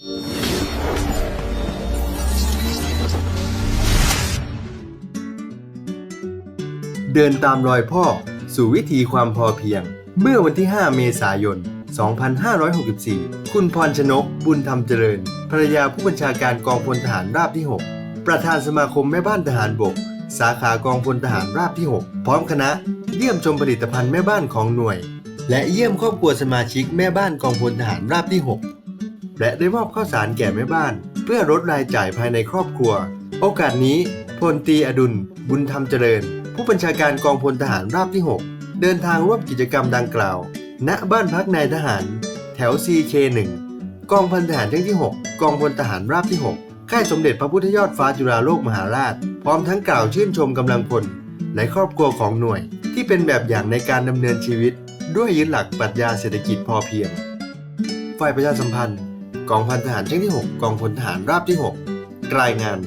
เดินตามรอยพ่อ สู่วิถีความพอเพียง เมื่อวันที่ 5 เมษายน 2564 คุณพรชนก บุญธรรมเจริญ ภรรยาผู้บัญชาการกองพลทหารราบที่ 6 ประธานสมาคมแม่บ้านทหารบก สาขากองพลทหารราบที่ 6 พร้อมคณะ เยี่ยมชมผลิตภัณฑ์แม่บ้านของหน่วย และเยี่ยมครอบครัวสมาชิกแม่บ้านกองพลทหารราบที่ 6 และได้มอบข้าวสารแก่แม่บ้าน เพื่อลดรายจ่ายภายในครอบครัว โอกาสนี้พลตีอดุล บุญธรรมเจริญ ผู้บัญชาการกองพลทหารราบที่ 6 เดินทางร่วมกิจกรรมดังกล่าว ณบ้านพักนายทหาร แถว CK1 กองพันทหารเที่ยงที่ 6 กองพลทหารราบที่ 6 ค่ายสมเด็จพระพุทธยอดฟ้าจุฬาโลกมหาราช พร้อมทั้งกล่าวชื่นชมกำลังพลและครอบครัวของหน่วย ที่เป็นแบบอย่างในการดำเนินชีวิต ด้วยยึดหลักปรัชญาเศรษฐกิจพอเพียง ฝ่ายประชาสัมพันธ์ กองพันทหารเที่ยงที่ 6 กองพลทหารราบที่ 6 รายงาน